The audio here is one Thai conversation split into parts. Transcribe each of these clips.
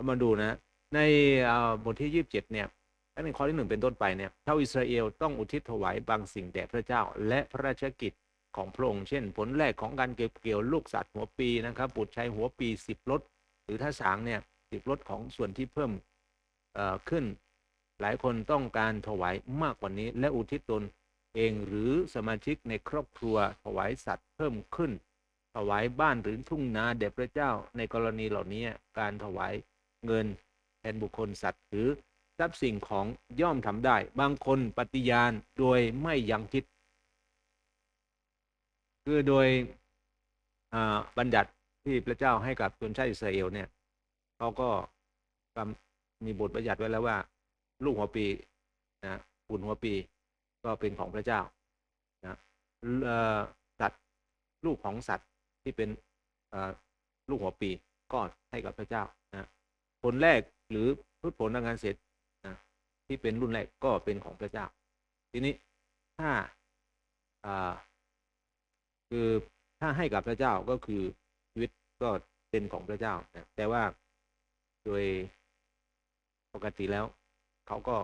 เรามาดูนะ ในบทที่ยี่สิบเจ็ดเนี่ยตั้งแต่ข้อที่หนึ่งเป็นต้นไปเนี่ยชาวอิสราเอลต้องอุทิศถวายบางสิ่งแด่พระเจ้า และพระราชกิจของพระองค์เช่น ผลแรกของการเก็บเกี่ยวลูกสัตว์หัวปีนะครับบุตรชัยหัวปีสิบรถหรือถ้าสางเนี่ยสิบรถของส่วนที่เพิ่มขึ้น หลายคนต้องการถวายมากกว่านี้ และอุทิศตนเองหรือสมาชิกในครอบครัวถวายสัตว์เพิ่มขึ้น ถวายบ้านหรือทุ่งนาแด่พระเจ้าในกรณีเหล่านี้การถวาย เงิน แทนบุคคลสัตว์หรือทรัพย์สิ่งของย่อมทำได้ บางคนปฏิญาณโดยไม่ยังคิด คือโดยบัญญัติที่พระเจ้าให้กับชนชาติอิสราเอลเนี่ยเขาก็มีบทบัญญัติไว้แล้วว่า ลูกหัวปีนะปุ่นหัวปีก็เป็นของพระเจ้านะสัตว์ลูกของสัตว์ที่เป็นลูกหัวปีก็ให้กับพระเจ้านะ ผลแรกหรือพืชผลทางการเกษตรนะที่เป็นรุ่นแรกก็เป็นของพระเจ้า ทีนี้ถ้าอ่าคือถ้าให้กับพระเจ้าก็คือชีวิตก็เป็นของพระเจ้านะแต่ว่าโดยปกติแล้วเขาก็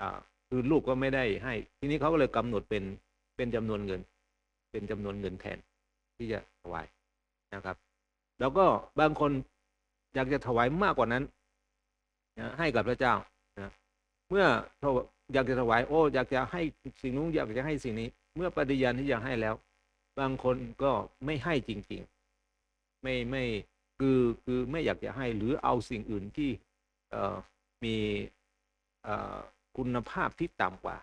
อ่าคือลูกก็ไม่ได้ให้ ทีนี้เขาก็เลยกำหนดเป็นเป็นจำนวนเงิน เป็นจำนวนเงินแทนที่จะถวายนะครับ แล้วก็บางคน อยากจะถวายมากกว่านั้นนะให้กับพระเจ้านะเมื่ออยากจะถวายโอ้อยากจะให้สิ่งนู้นอยากจะให้สิ่งนี้ เมื่อปฏิญาณที่จะให้แล้ว บางคนก็ไม่ให้จริง ๆ ไม่ไม่คือคือไม่อยากจะให้หรือเอาสิ่งอื่นที่เอ่อมีเอ่อคุณภาพที่ต่ำกว่า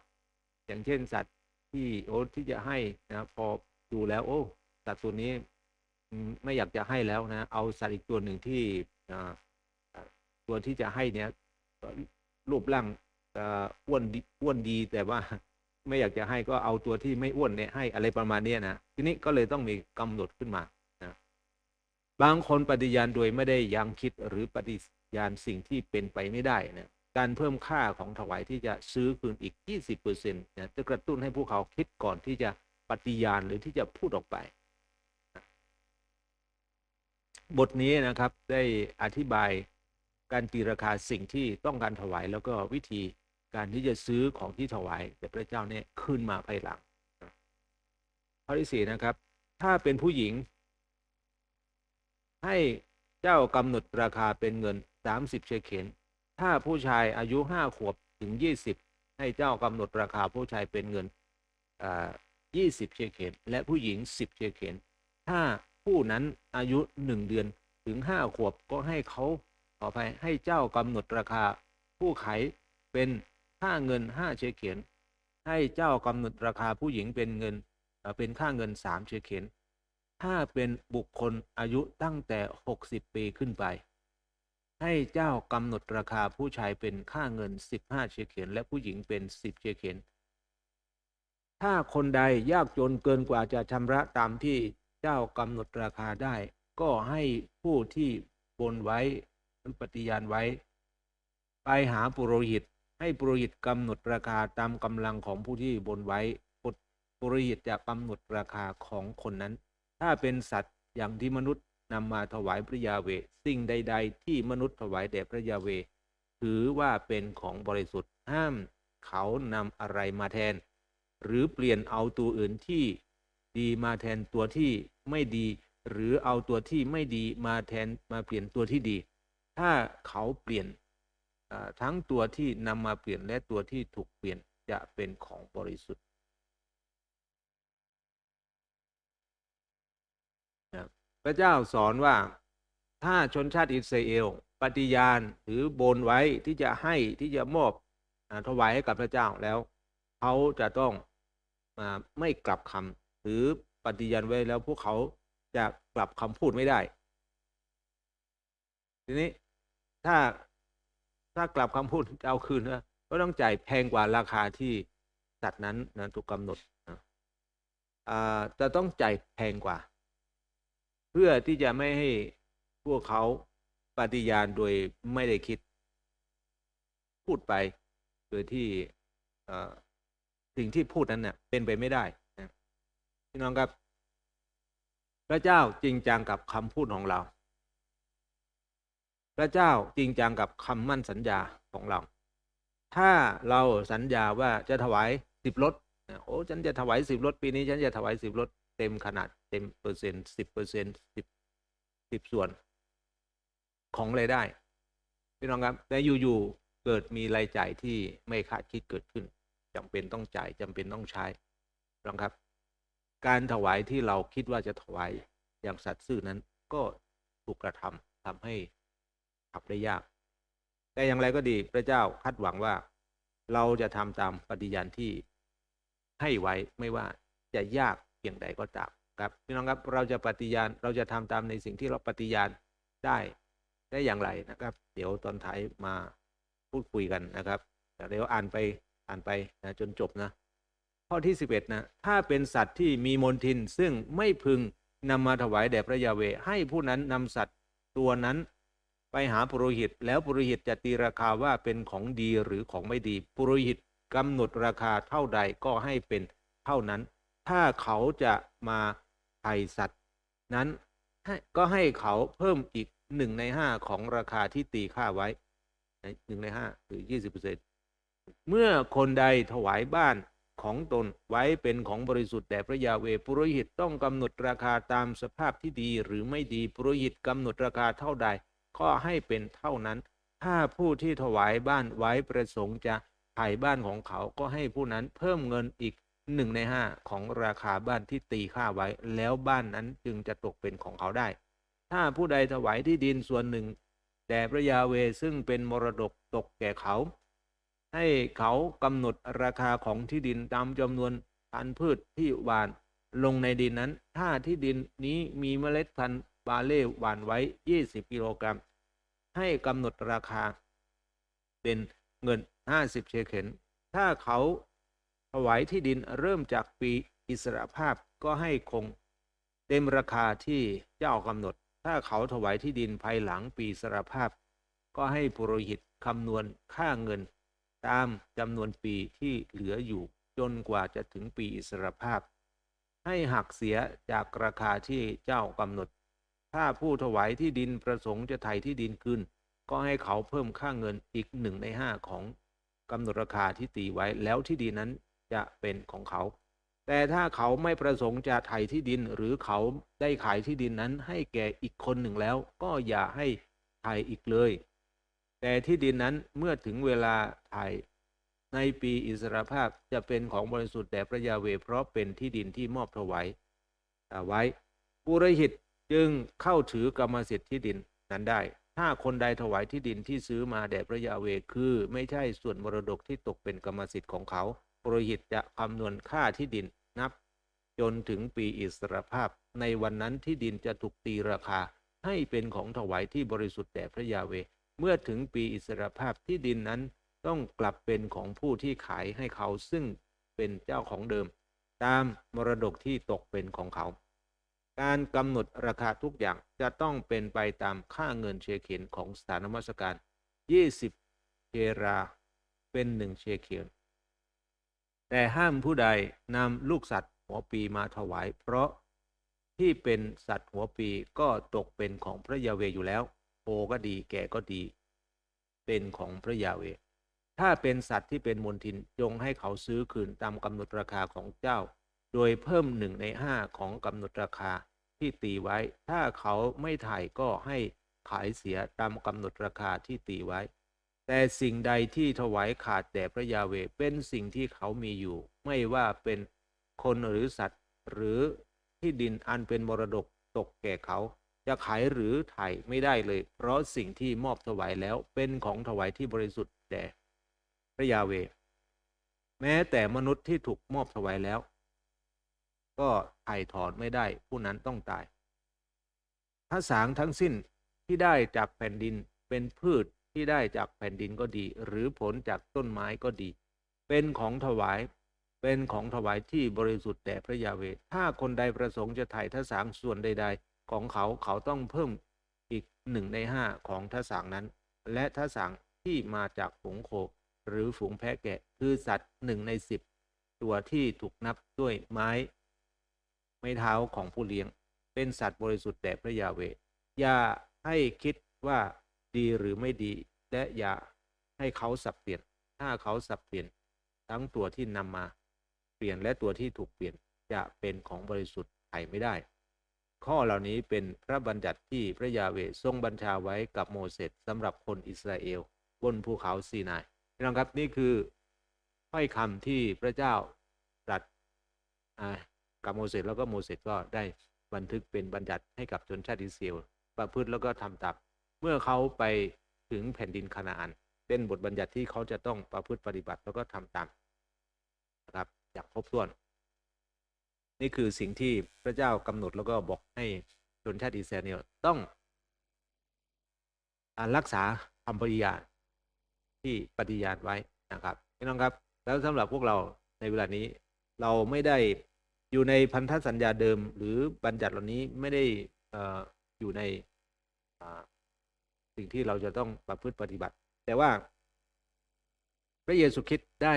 อย่างเช่นสัตว์ที่โอ้ที่จะให้นะพอดูแล้ว โอ้สัตว์ตัวนี้ไม่อยากจะให้แล้วนะ เอาสัตว์อีกตัวหนึ่งที่ ตัวที่จะให้เนี่ยรูปร่างอ้วนดีอ้วนดีแต่ว่าไม่อยากจะให้ก็เอาตัวที่ไม่อ้วนเนี่ยให้อะไรประมาณเนี้ยนะทีนี้ก็เลยต้องมีกำหนดขึ้นมานะบางคนปฏิญาณโดยไม่ได้ยังคิดหรือปฏิญาณสิ่งที่เป็นไปไม่ได้นะการเพิ่มค่าของถวายที่จะซื้อคืนอีก 20%นะจะกระตุ้นให้พวกเขาคิดก่อนที่จะปฏิญาณหรือที่จะพูดออกไป บทนี้นะครับได้อธิบายการตีราคาสิ่งที่ต้องการถวาย แล้วก็วิธีการที่จะซื้อของที่ถวายแด่พระเจ้าเนี่ยขึ้นมาภายหลังข้อที่สี่นะครับ ถ้าเป็นผู้หญิง ให้เจ้ากำหนดราคาเป็นเงิน30เชเคลถ้าผู้ชายอายุ5ขวบถึง20ให้เจ้ากำหนดราคาผู้ชายเป็นเงินอ่า20เชเคลและผู้หญิง10เชเคลถ้า ผู้นั้นอายุ1เดือนถึง5ขวบก็ให้เขาขออภัยให้เจ้ากำหนดราคา ผู้ขายเป็นค่าเงิน5เชเคลให้เจ้ากำหนดราคาผู้หญิงเป็นเงินเป็นค่าเงิน3เชเคลถ้าเป็นบุคคลอายุตั้งแต่60ปีขึ้นไป ให้เจ้ากำหนดราคาผู้ชายเป็นค่าเงิน15เชเคลและผู้หญิงเป็น10เชเคลถ้าคนใดยากจนเกินกว่าจะชำระตามที่ เจ้ากำหนดราคาได้ ก็ให้ผู้ที่บนไว้ปฏิญาณไว้ ไปหาปุโรหิต ให้ปุโรหิตกำหนดราคาตามกำลังของผู้ที่บนไว้ปุโรหิตจะกำหนดราคาของคนนั้น ถ้าเป็นสัตว์อย่างที่มนุษย์นำมาถวายพระยาเว สิ่งใด ๆ ที่มนุษย์ถวายแด่พระยาเว ถือว่าเป็นของบริสุทธิ์ห้ามเขานำอะไรมาแทน หรือเปลี่ยนเอาตัวอื่นที่ดีมาแทนตัวที่ ไม่ดี หรือเอาตัวที่ไม่ดีมาแทนมาเปลี่ยนตัวที่ดี ถ้าเขาเปลี่ยนทั้งตัวที่นำมาเปลี่ยนและตัวที่ถูกเปลี่ยนจะเป็นของบริสุทธิ์พระเจ้าสอนว่าถ้าชนชาติอิสราเอล ปฏิญาณหรือบนไว้ที่จะให้ที่จะมอบอถวายให้กับพระเจ้าแล้ว เขาจะต้องไม่กลับคำหรือ ปฏิญาณไว้แล้วพวกเขาจะกลับคำพูดไม่ได้ ทีนี้ถ้าถ้ากลับคำพูดเอาคืนนะก็ต้องจ่ายแพงกว่าราคาที่สัตว์นั้นนะถูกกำหนดนะจะต้องจ่ายแพงกว่า เพื่อที่จะไม่ให้พวกเขาปฏิญาณโดยไม่ได้คิด พูดไปโดยที่สิ่งที่พูดนั้นเนี่ยเป็นไปไม่ได้ พี่น้องครับ พระเจ้าจริงจังกับคำพูดของเรา พระเจ้าจริงจังกับคำมั่นสัญญาของเรา ถ้าเราสัญญาว่าจะถวายสิบรถโอ้ฉันจะถวายสิบรถปีนี้ฉันจะถวายสิบรถเต็มขนาดเต็มเปอร์เซ็นต์สิบเปอร์เซ็นต์สิบสิบส่วน ของรายได้พี่น้องครับแต่อยู่ๆเกิดมีรายจ่ายที่ไม่คาดคิดเกิดขึ้นจำเป็นต้องจ่ายจำเป็นต้องใช้พี่น้องครับ การถวายที่เราคิดว่าจะถวายอย่างสัตย์ซื่อนั้นก็ถูกกระทำทำให้ขับได้ยาก แต่อย่างไรก็ดีพระเจ้าคาดหวังว่า เราจะทำตามปฏิญาณที่ให้ไว้ไม่ว่าจะยากเพียงใดก็ตามครับพี่น้องครับเราจะปฏิญาณเราจะทำตามในสิ่งที่เราปฏิญาณได้ได้อย่างไรนะครับ เดี๋ยวตอนท้ายมาพูดคุยกันนะครับเดี๋ยวอ่านไปอ่านไปนะจนจบนะ ข้อที่ 11 นะ ถ้าเป็นสัตว์ที่มีมนทินซึ่งไม่พึงนำมาถวายแด่พระยาเวให้ผู้นั้นนำสัตว์ตัวนั้นไปหาปุโรหิต แล้วปุโรหิตจะตีราคาว่าเป็นของดีหรือของไม่ดีปุโรหิตกำหนดราคาเท่าใดก็ให้เป็นเท่านั้น ถ้าเขาจะมาไถ่สัตว์ นั้นก็ให้เขาเพิ่มอีกหนึ่งในห้าของราคาที่ตีค่าไว้หนึ่งในห้าหรือยี่สิบเปอร์เซ็นเมื่อคนใดถวายบ้าน ของตนไว้เป็นของบริสุทธิ์แด่พระยาเวปุโรหิตต้องกำหนดราคาตามสภาพที่ดีหรือไม่ดีปุโรหิตกำหนดราคาเท่าใด ก็ให้เป็นเท่านั้น ถ้าผู้ที่ถวายบ้านไว้ประสงค์จะไถ่บ้านของเขาก็ให้ผู้นั้นเพิ่มเงินอีกหนึ่งในห้าของราคาบ้านที่ตีค่าไว้ แล้วบ้านนั้นจึงจะตกเป็นของเขาได้ ถ้าผู้ใดถวายที่ดินส่วนหนึ่งแด่พระยาเวซึ่งเป็นมรดกตกแก่เขา ให้เขากำหนดราคาของที่ดินตามจำนวนพันธุ์พืชที่หวานลงในดินนั้น ถ้าที่ดินนี้มีเมล็ดพันธุ์บาเล่หวานไว้ 20 กิโลกรัม ให้กำหนดราคาเป็นเงิน 50 เชเข็น ถ้าเขาถวายที่ดินเริ่มจากปีอิสรภาพก็ให้คงเต็มราคาที่เจ้ากำหนด ถ้าเขาถวายที่ดินภายหลังปีอิสรภาพ ก็ให้ปุโรหิตคำนวณค่าเงิน ตามจำนวนปีที่เหลืออยู่จนกว่าจะถึงปีอิสรภาพ ให้หักเสียจากราคาที่เจ้ากำหนด ถ้าผู้ถวายที่ดินประสงค์จะไถ่ที่ดินคืนก็ให้เขาเพิ่มค่าเงินอีกหนึ่งในห้าของกำหนดราคาที่ตีไว้แล้วที่ดินนั้นจะเป็นของเขา แต่ถ้าเขาไม่ประสงค์จะไถ่ที่ดินหรือเขาได้ขายที่ดินนั้นให้แก่อีกคนหนึ่งแล้ว ก็อย่าให้ไถ่อีกเลย แต่ที่ดินนั้นเมื่อถึงเวลาไถ่ในปีอิสรภาพจะเป็นของบริสุทธิ์แด่พระยาเวเพราะเป็นที่ดินที่มอบถวายเอาไว้ปุโรหิตจึงเข้าถือกรรมสิทธิ์ที่ดินนั้นได้ ถ้าคนใดถวายที่ดินที่ซื้อมาแด่พระยาเวคือไม่ใช่ส่วนมรดกที่ตกเป็นกรรมสิทธิ์ของเขาปุโรหิตจะคำนวณค่าที่ดินนับ จนถึงปีอิสรภาพ ในวันนั้นที่ดินจะถูกตีราคาให้เป็นของถวายที่บริสุทธิ์แด่พระยาเว เมื่อถึงปีอิสรภาพที่ดินนั้นต้องกลับเป็นของผู้ที่ขายให้เขาซึ่งเป็นเจ้าของเดิม ตามมรดกที่ตกเป็นของเขา การกำหนดราคาทุกอย่างจะต้องเป็นไปตามค่าเงินเชเคนของสถานมัสการ 20 เชราเป็นหนึ่งเชเคนแต่ห้ามผู้ใดนำลูกสัตว์หัวปีมาถวาย เพราะที่เป็นสัตว์หัวปีก็ตกเป็นของพระยาเวอยู่แล้ว โคก็ดีแก่ก็ดี เป็นของพระยาเว ถ้าเป็นสัตว์ที่เป็นมลทินจงให้เขาซื้อคืนตามกำหนดราคาของเจ้า โดยเพิ่มหนึ่งในห้าของกำหนดราคาที่ตีไว้ ถ้าเขาไม่ถ่ายก็ให้ขายเสียตามกำหนดราคาที่ตีไว้ แต่สิ่งใดที่ถวายขาดแด่พระยาเวเป็นสิ่งที่เขามีอยู่ ไม่ว่าเป็นคนหรือสัตว์หรือที่ดินอันเป็นมรดกตกแก่เขา จะขายหรือถ่ายไม่ได้เลย เพราะสิ่งที่มอบถวายแล้วเป็นของถวายที่บริสุทธิ์แด่พระยาเว แม้แต่มนุษย์ที่ถูกมอบถวายแล้ว ก็ถ่ายถอนไม่ได้ผู้นั้นต้องตายถ้าสางทั้งสิ้นที่ได้จากแผ่นดินเป็นพืชที่ได้จากแผ่นดินก็ดี หรือผลจากต้นไม้ก็ดี เป็นของถวายเป็นของถวายที่บริสุทธิ์แด่พระยาเว ถ้าคนใดประสงค์จะถ่ายทสางส่วนใดๆ ของเขาเขาต้องเพิ่มอีกหนึ่งในห้าของทสางนั้น และทสางที่มาจากฝูงโค หรือฝูงแพะแกะ คือสัตว์หนึ่งในสิบตัวที่ถูกนับด้วยไม้ ไม้เท้าของผู้เลี้ยง เป็นสัตว์บริสุทธิ์แด่พระยาเวห์อย่าให้คิดว่าดีหรือไม่ดี และอย่าให้เขาสับเปลี่ยน ถ้าเขาสับเปลี่ยน ทั้งตัวที่นำมา เปลี่ยนและตัวที่ถูกเปลี่ยนจะเป็นของบริสุทธิ์ไถ่ไม่ได้ ข้อเหล่านี้เป็นพระบัญญัติที่พระยาเวทรงบัญชาไว้กับโมเสสสำหรับคนอิสราเอล บนภูเขาซีนายพี่น้องครับนี่คือถ้อยคำที่พระเจ้าตรัสกับโมเสสแล้วก็โมเสสก็ได้บันทึกเป็นบัญญัติให้กับชนชาติอิสราเอลประพฤติแล้วก็ทำตามเมื่อเขาไปถึงแผ่นดินคานาอันเป็นบทบัญญัติที่เขาจะต้องประพฤติปฏิบัติแล้วก็ทำตามนะครับอย่างครบถ้วน นี่คือสิ่งที่พระเจ้ากำหนดแล้วก็บอกให้ชนชาติอิสราเอลต้องรักษาคำปฏิญาณที่ปฏิญาณไว้นะครับพี่น้องครับแล้วสำหรับพวกเราในเวลานี้เราไม่ได้อยู่ในพันธสัญญาเดิม หรือบัญญัติเหล่านี้ไม่ได้ออยู่ในสิ่งที่เราจะต้องประพฤติปฏิบัติ แต่ว่า พระเยซูคริสต์ได้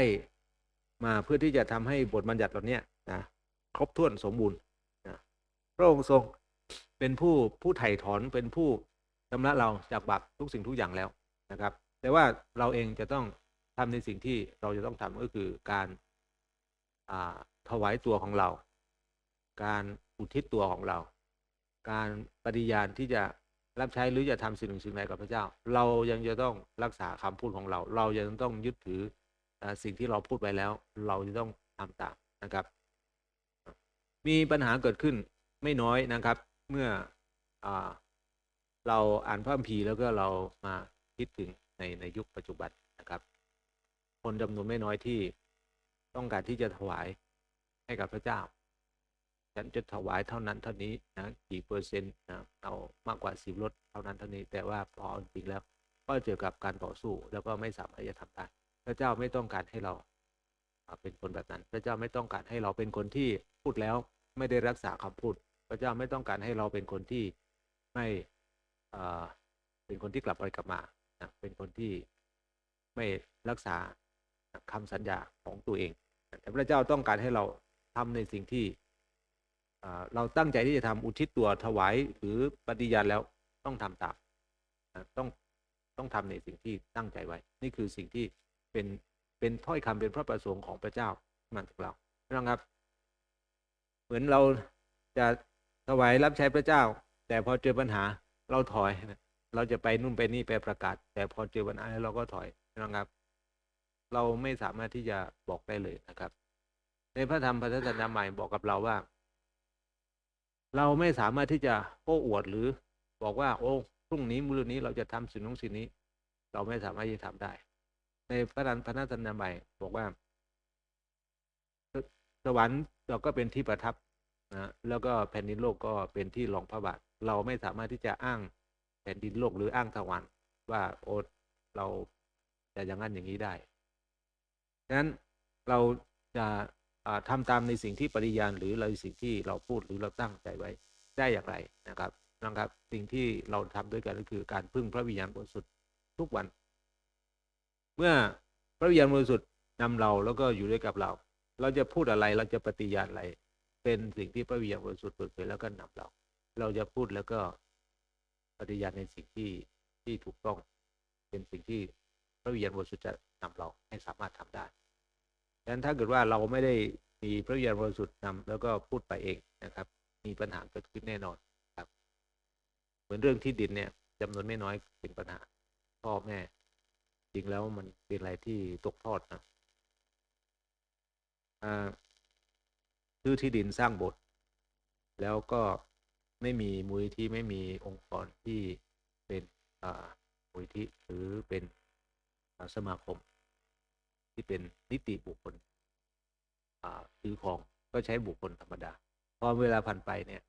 มาเพื่อที่จะทำให้บทบัญญัติเหล่านี้ ครบถ้วนสมบูรณ์นะพระองค์ทรงเป็นผู้ผู้ไถ่ถอนเป็นผู้ชำระเราจากบาปทุกสิ่งทุกอย่างแล้วนะครับ แต่ว่าเราเองจะต้องทำในสิ่งที่เราจะต้องทำก็คือการาถวายตัวของเรา การอุทิศตัวของเรา การปฏิญาณที่จะรับใช้หรือจะทำสิ่งหนึ่งสิ่งใดกับพระเจ้า เรายังจะต้องรักษาคำพูดของเรา เรายังต้องยึดถือสิ่งที่เราพูดไปแล้ว เราจะต้องทำตามนะครับ มีปัญหาเกิดขึ้นไม่น้อยนะครับ เมื่ออเราอ่านพระคัมภีร์แล้วก็เรามาคิดถึงในในยุคปัจจุบันนะครับ คนจำนวนไม่น้อยที่ต้องการที่จะถวายให้กับพระเจ้า ฉันจะถวายเท่านั้นเท่านี้นะกี่เปอร์เซ็นต์นะเอามากกว่าสิบลดเท่านั้นเท่านี้ แต่ว่าพอจริงแล้ว ก็เจอกับการต่อสู้แล้วก็ไม่สามารถจะทำได้พระเจ้าไม่ต้องการให้เราเป็นคนแบบนั้น พระเจ้าไม่ต้องการให้เราเป็นคนที่พูดแล้ว ไม่ได้รักษาคำพูด พระเจ้าไม่ต้องการให้เราเป็นคนที่ไม่อ่าเป็นคนที่กลับไปกลับมานะเป็นคนที่ไม่รักษาคำสัญญาของตัวเอง แต่พระเจ้าต้องการให้เราทำในสิ่งที่อ่าเราตั้งใจที่จะทำอุทิศตัวถวายหรือปฏิญาณแล้วต้องทำตามนะต้องต้องทำในสิ่งที่ตั้งใจไว้ นี่คือสิ่งที่เป็นเป็นถ้อยคำเป็นพระประสงค์ของพระเจ้ามาจากเรานะครับ เหมือนเราจะถวายรับใช้พระเจ้า แต่พอเจอปัญหาเราถอยนะเราจะไปนู่นไปนี่ไปประกาศ แต่พอเจอปัญหาเราก็ถอยนะครับ เราไม่สามารถที่จะบอกได้เลยนะครับ ในพระธรรมพันธสัญญาใหม่บอกกับเราว่า เราไม่สามารถที่จะโอ้อวดหรือบอกว่า โอ้พรุ่งนี้มื้อนี้เราจะทำสิ่งนู้นสิ่งนี้ เราไม่สามารถที่จะทำได้ ในพระธรรมพันธสัญญาใหม่บอกว่า สวรรค์เราก็เป็นที่ประทับนะแล้วก็แผ่นดินโลกก็เป็นที่รองพระบาทเราไม่สามารถที่จะอ้างแผ่นดินโลกหรืออ้างสวรรค์ว่าโอ้เราจะอย่างนั้นอย่างนี้ได้ฉะนั้นเราจะอ่าทำตามในสิ่งที่ปริญาณหรือในสิ่งที่เราพูดหรือเราตั้งใจไว้ได้อย่างไรนะครับนะครับ สิ่งที่เราทำด้วยกันก็คือการพึ่งพระวิญญาณบริสุทธิ์ทุกวัน เมื่อพระวิญญาณบริสุทธิ์นำเราแล้วก็อยู่ด้วยกับเรา เราจะพูดอะไรเราจะปฏิญาณอะไร เป็นสิ่งที่พระวิญญาณบริสุทธิ์เปิดเผยแล้วก็นำเรา เราจะพูดแล้วก็ปฏิญาณในสิ่งที่ที่ถูกต้องเป็นสิ่งที่พระวิญญาณบริสุทธิ์จะนำเราให้สามารถทำได้ดังนั้นถ้าเกิดว่าเราไม่ได้มีพระวิญญาณบริสุทธิ์นำแล้วก็พูดไปเองนะครับ มีปัญหาเกิดขึ้นแน่นอนครับ เหมือนเรื่องที่ดินเนี่ยจำนวนไม่น้อยเป็นปัญหาพ่อแม่ จริงแล้วมันเป็นอะไรที่ตกทอดนะ ซื้อที่ดินสร้างโบสถ์แล้วก็ไม่มีมูลนิธิไม่มีองค์กรที่เป็นมูลนิธิหรือเป็นสมาคม ที่เป็นนิติบุคคลซื้อของก็ใช้บุคคลธรรมดา พอเวลาผ่านไปเนี่ย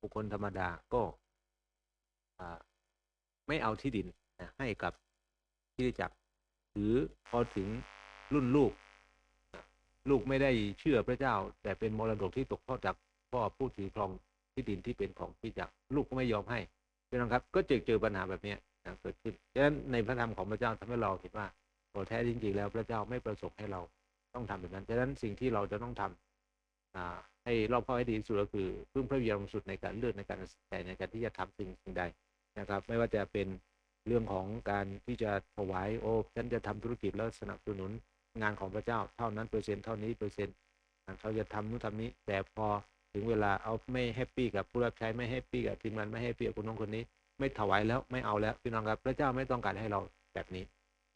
บุคคลธรรมดาก็ไม่เอาที่ดินให้กับที่จักหรือพอถึงรุ่นลูก ลูกไม่ได้เชื่อพระเจ้า แต่เป็นมรดกที่ตกทอดจากพ่อผู้ถือครองที่ดินที่เป็นของที่จักรลูกก็ไม่ยอมให้พี่น้องครับ ก็เจอเจอปัญหาแบบเนี้ยนะเกิดขึ้นฉะนั้นในพระธรรมของพระเจ้าทำให้เราเห็นว่าโอแท้จริงๆแล้วพระเจ้าไม่ประสงค์ให้เราต้องทำแบบนั้นฉะนั้นสิ่งที่เราจะต้องทำอ่าให้รอบคอบให้ดีที่สุดก็คือพึ่งพระวิญญาณสุทธิ์ในการเลือกในการตัดสินใจในการที่จะทำสิ่งสิ่งใดนะครับ ไม่ว่าจะเป็นเรื่องของการที่จะถวายโอ้ฉันจะทำธุรกิจแล้วสนับสนุน งานของพระเจ้าเท่านั้นเปอร์เซ็นต์เท่านี้เปอร์เซ็นต์เขาจะทำนู่นทำนี้ แต่พอถึงเวลาเอาไม่แฮปปี้กับผู้รับใช้ไม่แฮปปี้กับทีมงานไม่แฮปปี้กับคนน้องคนนี้ ไม่ถวายแล้วไม่เอาแล้วพี่น้องครับพระเจ้าไม่ต้องการให้เราแบบนี้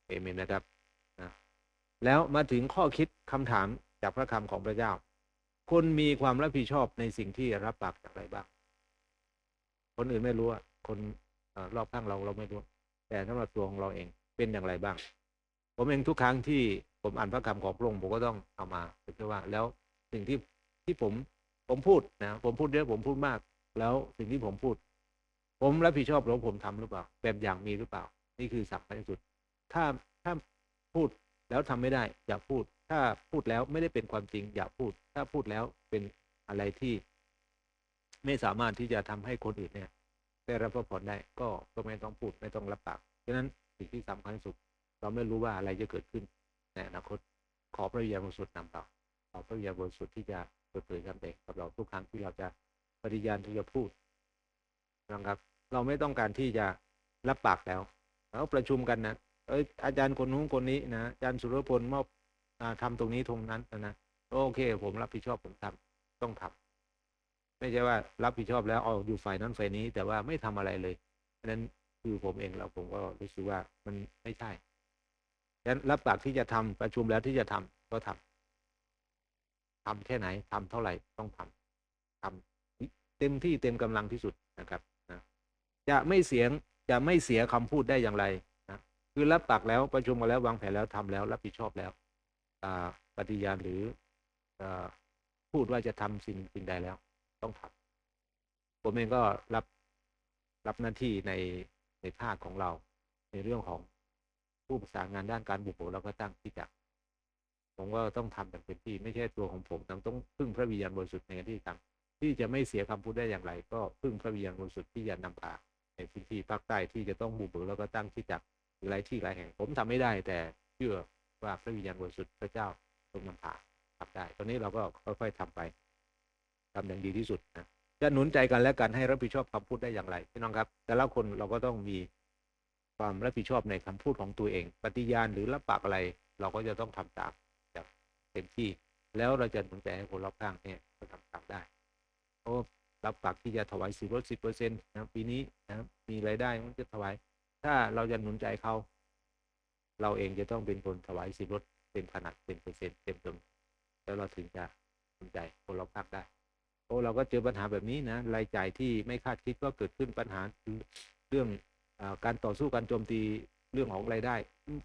เอเมนนะครับนะแล้วมาถึงข้อคิดคำถามจากพระคำของพระเจ้าคนมีความรับผิดชอบในสิ่งที่รับปากอย่างไรบ้าง คนอื่นไม่รู้คนอรอบข้างเราเราไม่รู้ แต่สำหรับตัวของเราเองเป็นอย่างไรบ้าง ผมเองทุกครั้งที่ ผมอ่านพระคำของพระองค์ผมก็ต้องเอามาคือว่า แล้วสิ่งที่ที่ผมผมพูดนะผมพูดเยอะผมพูดมาก แล้วสิ่งที่ผมพูด ผมรับผิดชอบหรือผมทำหรือเปล่า แบบอย่างมีหรือเปล่า นี่คือสำคัญที่สุด ถ้าถ้าพูดแล้วทำไม่ได้ อย่าพูด ถ้าพูดแล้วไม่ได้เป็นความจริง อย่าพูด ถ้าพูดแล้วเป็นอะไรที่ไม่สามารถที่จะทำให้คนอื่นเนี่ยได้รับพระพรได้ก็ก็ไม่ต้องพูดไม่ต้องรับปากฉะนั้นสิ่งที่สำคัญที่สุด เราไม่รู้ว่าอะไรจะเกิดขึ้น ในอนาคตขอพระวิญญาณบริสุทธิ์นำเราขอพระวิญญาณบริสุทธิ์ที่จะเปิดเผยคำเองกับเราทุกครั้งที่เราจะปฏิญาณที่จะพูดนะครับ เราไม่ต้องการที่จะรับปากแล้วแล้วประชุมกันนะเอ้ยอาจารย์คนนู้นคนนี้นะอาจารย์สุรพลมอบอ่าทำตรงนี้ตรงนั้นนะโอเค ผมรับผิดชอบผมทำต้องทำไม่ใช่ว่ารับผิดชอบแล้วเอาอยู่ฝ่ายนั้นฝ่ายนี้ แต่ว่าไม่ทำอะไรเลยเพราะนั้นคือผมเองแล้วผมก็รู้สึกว่ามันไม่ใช่ ฉะนั้นรับปากที่จะทำประชุมแล้วที่จะทำก็ทำทำแค่ไหนทำเท่าไหร่ต้องทำทำเต็มที่เต็มกำลังที่สุดนะครับนะจะไม่เสียงจะไม่เสียคำพูดได้อย่างไรนะคือรับปากแล้วประชุมมาแล้ววางแผนแล้วทำแล้ว รับผิดชอบแล้วปฏิญาณหรืออพูดว่าจะทำสิ่งสิ่งใดแล้ว ต้องทำผมเองก็รับรับหน้าที่ในในภาคของเราในเรื่องของ ผู้ประสานงานด้านการบุกเบิกแล้วก็ตั้งที่จักผมก็ต้องทำอย่างเต็มที่ไม่ใช่ตัวของผมต้องต้องพึ่งพระวิญญาณบริสุทธิ์ในการที่ทำที่จะไม่เสียคำพูดได้อย่างไร ก็พึ่งพระวิญญาณบริสุทธิ์ที่จะนำพาในพื้นที่ภาคใต้ที่จะต้องบุกเบิกแล้วก็ตั้งที่จักหรือหลายที่หลายแห่งผมทำไม่ได้ แต่เชื่อว่าพระวิญญาณบริสุทธิ์พระเจ้าทรงนำพาทำได้ตอนนี้เราก็ค่อย ๆทำไปทำอย่างดีที่สุดนะจะหนุนใจกันและกันให้รับผิดชอบคำพูดได้อย่างไรพี่น้องครับ แต่ละคนเราก็ต้องมี ความรับผิดชอบในคำพูดของตัวเอง ปฏิญาณหรือรับปากอะไร เราก็จะต้องทำตามอย่างเต็มที่ แล้วเราจะหนุนใจให้คนรอบข้างเนี่ยก็ทำตามได้โอ้รับปากที่จะถวายสิบลดสิบเปอร์เซ็นต์นะปีนี้นะมีรายได้มันจะถวาย ถ้าเราจะหนุนใจเขาเราเองจะต้องเป็นคนถวายสิบลดเต็มขนาดเต็มเปอร์เซ็นต์เต็มตรงแล้วเราถึงจะหนุนใจคนรอบข้างได้โอ้เราก็เจอปัญหาแบบนี้นะรายจ่ายที่ไม่คาดคิดก็เกิดขึ้นปัญหาเรื่อง การต่อสู้การโจมตีเรื่องของรายได้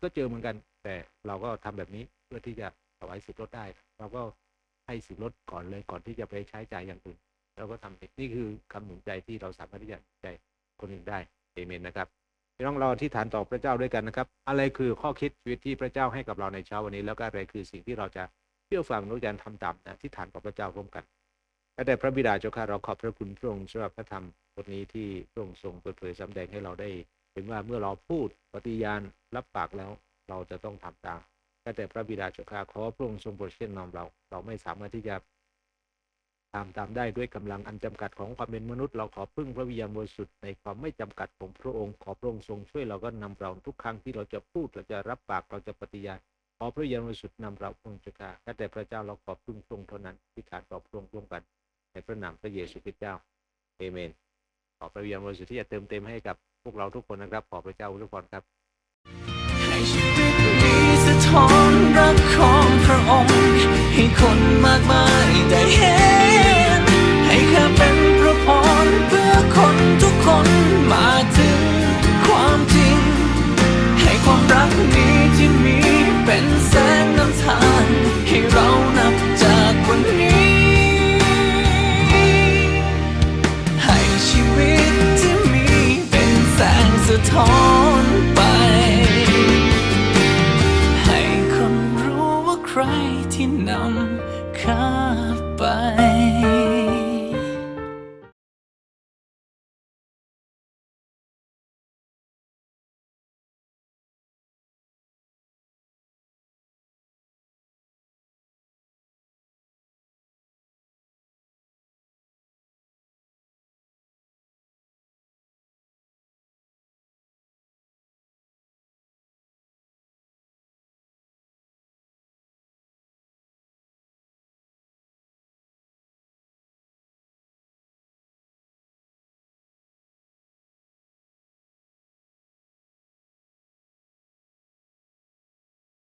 ก็เจอเหมือนกัน แต่เราก็ทำแบบนี้เพื่อที่จะถวายสิทธิลดได้ เราก็ให้สิทธิลดก่อนเลยก่อนที่จะไปใช้จ่ายอย่างอื่นเราก็ทำนี่คือคำหนุนใจที่เราสามารถที่จะใจคนอื่นได้เอเมนนะครับพี่น้องเราที่ฐานต่อพระเจ้าด้วยกันนะครับ อะไรคือข้อคิดชีวิตที่พระเจ้าให้กับเราในเช้าวันนี้ แล้วก็อะไรคือสิ่งที่เราจะเชื่อฟังรู้จักทำตามนะที่ฐานต่อพระเจ้าร่วมกัน ข้าแต่พระบิดาเจ้าข้าเราขอบพระคุณพระองค์สำหรับพระธรรมบทนี้ที่พระองค์ทรงเปิดเผยสำแดงให้เราได้เห็นว่าเมื่อเราพูดปฏิญาณรับปากแล้วเราจะต้องทำตามข้าแต่พระบิดาเจ้าข้าขอพระองค์ทรงโปรดเช่นนอมเรา เราไม่สามารถที่จะตามตามได้ด้วยกำลังอันจำกัดของความเป็นมนุษย์เราขอพึ่งพระวิญญาณบริสุทธิ์ในความไม่จำกัดของพระองค์ขอพระองค์ทรงช่วยเราก็นำเราทุกครั้งที่เราจะพูดเราจะรับปากเราจะปฏิญาณขอพระวิญญาณบริสุทธิ์นำเราพระองค์เจ้าข้าแต่พระเจ้าเราขอพึ่งพระองค์เท่านั้นที่ฐานต่อพระองค์ร่วมกัน พระนามพระเยซูคริสต์เจ้าเอเมน ขอพระวิญญาณบริสุทธิ์ที่จะเติมเต็มให้กับพวกเราทุกคนนะครับ ขอพระเจ้าอวยพรครับให้ชีวิตนี้สะท้อนรักของพระองค์ ให้คนมากมายได้เห็น ให้ข้าเป็นพระพรเพื่อคนทุกคนมาถึงความจริง ให้ความรักนี้ที่